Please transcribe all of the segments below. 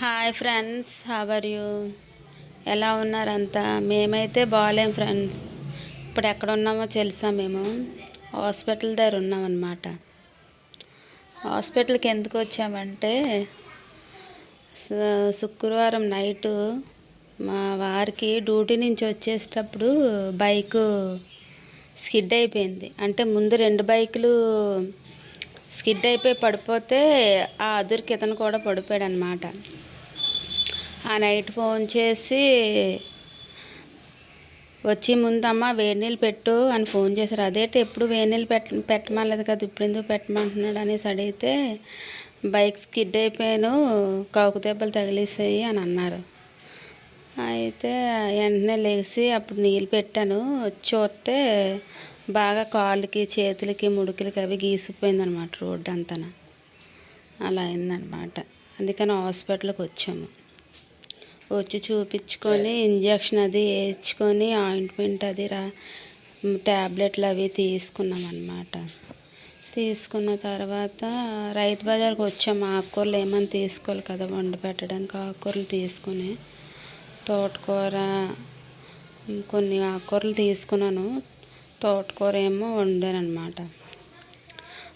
Hi friends how are you ఎలా ఉన్నారంతా మేమైతే బాగాలేం friends ఇప్పుడు ఎక్కడ ఉన్నామో తెలుసా మేము? హాస్పిటల్ దగ్గర ఉన్నామన్నమాట హాస్పిటల్కి ఎందుకు వచ్చామంటే శుక్రవారం నైటు మా వారికి డ్యూటీ నుంచి వచ్చేసేటప్పుడు బైకు స్కిడ్ అయిపోయింది. అంటే ముందు రెండు బైకులు స్కిడ్ అయిపోయి పడిపోతే ఆ అదురికి ఇతను కూడా పడిపోయాడు అనమాట ఆ నైట్ ఫోన్ చేసి వచ్చి ముందమ్మ వేడి నీళ్ళు పెట్టు అని ఫోన్ చేశారు. అదేంటి ఎప్పుడు వేడి నీళ్ళు పెట్ట పెట్టమలేదు కదా ఇప్పుడు ఎందుకు పెట్టమంటున్నాడు అనేసి అడిగితే బైక్ స్కిడ్ అయిపోయాను కాకు దెబ్బలు తగిలేసాయి అని అన్నారు. అయితే వెంటనే లేచి అప్పుడు నీళ్ళు పెట్టాను. వచ్చి చూస్తే బాగా కాళ్ళకి చేతులకి ముడుకులకి అవి గీసిపోయింది అనమాట రోడ్డు అంతా అలా అయిందనమాట. అందుకని హాస్పిటల్కి వచ్చాము. వచ్చి చూపించుకొని ఇంజక్షన్ అది వేయించుకొని ఆయింట్మెంట్ అది రా ట్యాబ్లెట్లు అవి తీసుకున్నాం అనమాట తీసుకున్న తర్వాత రైతు బజార్కి వచ్చాము ఆకుకూరలు ఏమైనా తీసుకోవాలి కదా వండి పెట్టడానికి ఆకుకూరలు తీసుకుని తోటకూర కొన్ని ఆకుకూరలు తీసుకున్నాను. తోటకూర ఏమో వండాను అనమాట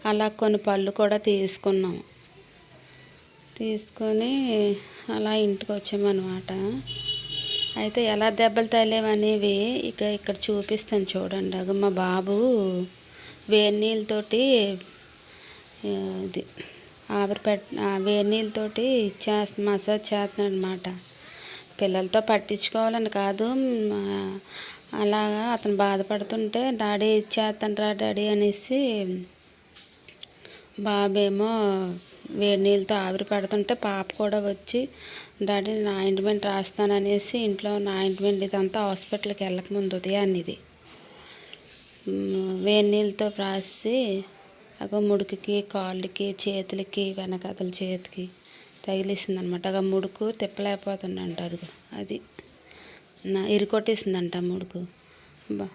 అలా కొన్ని పళ్ళు కూడా తీసుకున్నాము తీసుకొని అలా ఇంటికి వచ్చామన్నమాట. అయితే ఎలా దెబ్బలు తగిలేవనేవి ఇక ఇక్కడ చూపిస్తాను చూడండి. అగ మా బాబు వేడి నీళ్ళతోటి ఇది ఆవిరి పెట్ ఆ, వేడి నీళ్ళతోటి చేస్త మసాజ్ చేస్తున్నాడు అనమాట పిల్లలతో పట్టించుకోవాలని కాదు అలాగా అతను బాధపడుతుంటే డాడీ ఇచ్చేస్తాను రా డాడీ అనేసి బాబేమో వేడి నీళ్ళతో ఆవిరి పెడుతుంటే పాప కూడా వచ్చి డాడీ నా ఆయింట్మెంట్ రాస్తాననేసి ఇంట్లో నా ఆయింట్మెంట్ ఇదంతా హాస్పిటల్కి వెళ్ళకముందు ఉదయాన్ని ఇది. వేడి నీళ్ళతో రాసి అగో ముడుకుకి కాళ్ళకి చేతులకి వెనకాతల చేతికి తగిలిసింది అనమాట అగ ముడుకు తిప్పలేకపోతుందంట అది అది. నా ఇరుకొట్టేసిందంట ఆ ముడుకు. బా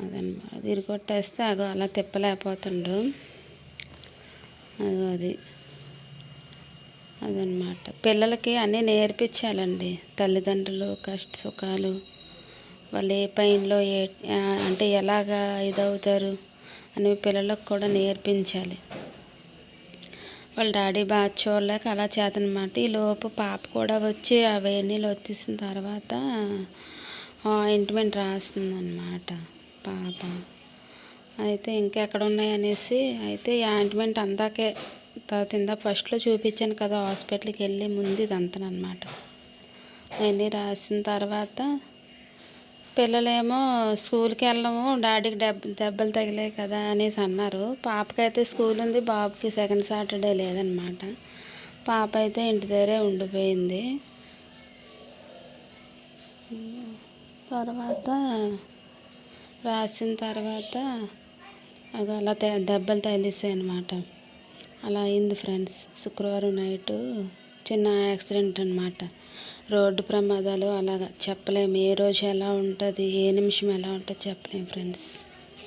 అదనమాట. ఇరుకొట్టేస్తే అగో అలా తిప్పలేకపోతుండు. అదో అది. అదనమాట పిల్లలకి అన్నీ నేర్పించాలండి. తల్లిదండ్రులు కష్ట సుఖాలు. వాళ్ళు ఏ పైన్లో ఏ అంటే ఎలాగా ఇదవుతారు అని పిల్లలకు కూడా నేర్పించాలి. వాళ్ళ డాడీ బాగా చూడలేక అలా చేతనమాట ఈ లోపు పాప కూడా వచ్చి ఆ నీళ్ళు వచ్చేసిన తర్వాత ఆయింట్మెంట్ రాస్తుందన్నమాట పాప. అయితే ఇంకెక్కడ ఉన్నాయి అనేసి అయితే ఈ ఆయింట్మెంట్ అందాకే తర్వాత ఇందా ఫస్ట్లో చూపించాను కదా హాస్పిటల్కి వెళ్ళి ముందు ఇదంతా అనమాట అవన్నీ రాసిన తర్వాత పిల్లలేమో స్కూల్కి వెళ్ళము డాడీకి దెబ్బ దెబ్బలు తగిలాయి కదా అనేసి అన్నారు. పాపకైతే స్కూల్ ఉంది బాబుకి సెకండ్ సాటర్డే లేదనమాట పాప అయితే ఇంటి దగ్గరే ఉండిపోయింది. తర్వాత రాసిన తర్వాత అలా దెబ్బలు తగిలిస్తాయి అనమాట అలా అయింది ఫ్రెండ్స్. శుక్రవారం నైటు చిన్న యాక్సిడెంట్ అనమాట రోడ్డు ప్రమాదాలు అలాగా చెప్పలేము. ఏ రోజు ఎలా ఉంటుంది ఏ నిమిషం ఎలా ఉంటుందో చెప్పలేము ఫ్రెండ్స్.